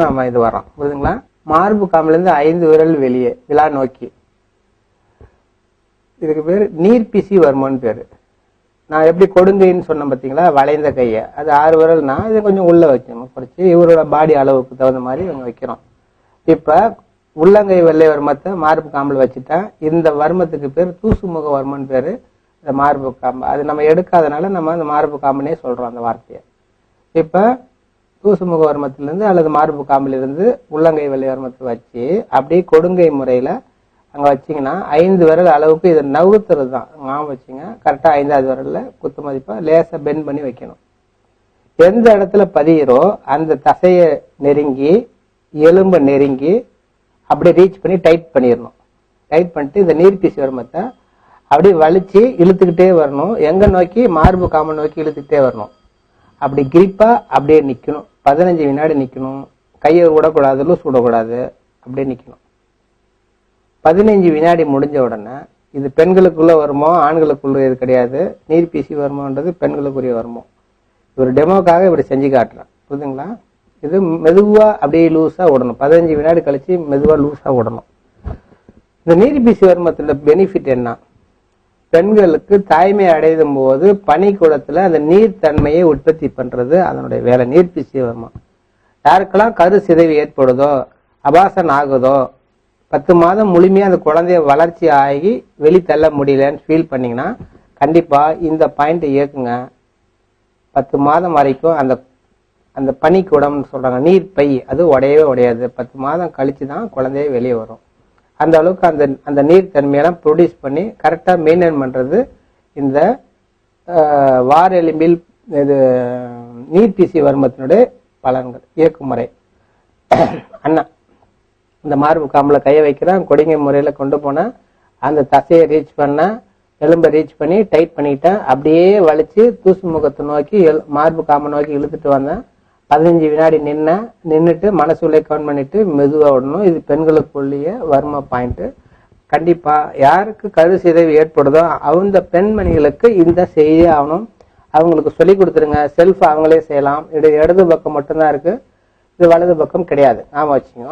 நம்ம இது வரோம் புரியுதுங்களா? மார்பு காம்புல ஐந்து விரல் வெளியே விழா நோக்கி. இதுக்கு பேர் நீர்பிசி வர்மம்னு பேரு. நான் எப்படி கொடுங்கைன்னு சொன்னேன் பார்த்தீங்களா வளைந்த கையை. அது ஆறு விரல்னா இதை கொஞ்சம் உள்ள வைக்கணும். குறைச்சி இவரோட பாடி அளவுக்கு தகுந்த மாதிரி இவங்க வைக்கிறோம். இப்ப உள்ளங்கை வெள்ளை வர்மத்தை மார்பு காம்பில் வச்சுட்டேன் இந்த வர்மத்துக்கு பேர் தூசுமுக வர்மன் பேரு. இந்த மார்பு காம்பு. அது நம்ம எடுக்காதனால நம்ம அந்த மார்பு காம்புனே சொல்றோம் அந்த வார்த்தையை. இப்ப தூசுமுக வர்மத்திலிருந்து அல்லது மார்பு காம்பிலிருந்து உள்ளங்கை வெள்ளை வர்மத்தை வச்சு அப்படியே கொடுங்கை முறையில் அங்கே வச்சீங்கன்னா ஐந்து விரல் அளவுக்கு இதை நவுத்துறது தான் ஞாபகம் வச்சுங்க கரெக்டாக ஐந்தாவது விரல்ல குத்து மதிப்பாக லேசாக பெண்ட் பண்ணி வைக்கணும். எந்த இடத்துல பதியிறோ அந்த தசையை நெருங்கி எலும்பை நெருங்கி அப்படியே ரீச் பண்ணி டைட் பண்ணிடணும். டைட் பண்ணிட்டு இந்த நீர்பீசி வர்மத்தை அப்படியே வலிச்சு இழுத்துக்கிட்டே வரணும். எங்கே நோக்கி? மார்பு காம நோக்கி இழுத்துக்கிட்டே வரணும். அப்படி கிரிப்பாக அப்படியே நிற்கணும் பதினஞ்சு வினாடி நிற்கணும் கையை விடக்கூடாது லூஸ் விடக்கூடாது அப்படியே நிற்கணும் பதினஞ்சு வினாடி முடிஞ்ச உடனே இது பெண்களுக்குள்ளே வருமோ ஆண்களுக்குள்ள இது கிடையாது. நீர்பீசி வருமோன்றது பெண்களுக்குரிய வருமோ. இவர் டெமோக்காக இப்படி செஞ்சு காட்டுறேன் புரியுதுங்களா? இது மெதுவாக அப்படியே லூஸாக விடணும் பதினஞ்சு வினாடி கழிச்சு மெதுவாக லூஸாக விடணும் இந்த நீர்பீசி வருமத்தில் பெனிஃபிட் என்ன? பெண்களுக்கு தாய்மை அடையும் போது பனிக்கூடத்தில் அந்த நீர்த்தன்மையை உற்பத்தி பண்றது அதனுடைய வேலை. நீர்பீசி யாருக்கெல்லாம் கரு சிதைவு ஏற்படுதோ அபாசன் ஆகுதோ பத்து மாதம் முழுமையாக அந்த குழந்தைய வளர்ச்சி ஆகி வெளித்தள்ள முடியலன்னு ஃபீல் பண்ணிங்கன்னா கண்டிப்பாக இந்த பாயிண்ட்டை இயக்குங்க. பத்து மாதம் வரைக்கும் அந்த அந்த பனிக்குடம்னு சொல்கிறாங்க நீர் பை அது உடையவே உடையாது. பத்து மாதம் கழிச்சு தான் குழந்தைய வெளியே வரும். அந்த அளவுக்கு அந்த அந்த நீர் தன்மையெல்லாம் ப்ரொடியூஸ் பண்ணி கரெக்டாக மெயின்டைன் பண்ணுறது இந்த வார எலும்பில் இது நீர்பீசி வர்மத்தினுடைய பலன்கள். இயக்குமுறை அண்ணா இந்த மார்பு காம்புல கையை வைக்கிறான். கொடிங்கை முறையில் கொண்டு போனால் அந்த தசையை ரீச் பண்ண எலும்பை ரீச் பண்ணி டைட் பண்ணிட்டேன். அப்படியே வலிச்சு தூசு முகத்தை நோக்கி எல்- மார்பு காம்பை நோக்கி இழுத்துட்டு வந்தேன். பதினஞ்சு வினாடி நின்ன நின்றுட்டு மனசுள்ளே கவுண்ட் பண்ணிட்டு மெதுவாக விடணும் இது பெண்களுக்குள்ளேய வர்ம பாயிண்ட்டு கண்டிப்பாக யாருக்கு கரு சிதைவு ஏற்படுதோ அந்த பெண்மணிகளுக்கு இந்த செய்தி ஆகணும். அவங்களுக்கு சொல்லி கொடுத்துருங்க. செல்ஃப் அவங்களே செய்யலாம். இது இடது பக்கம் மட்டும்தான் இருக்குது இது வலது பக்கம் கிடையாது. ஆமா வச்சுக்கோங்க.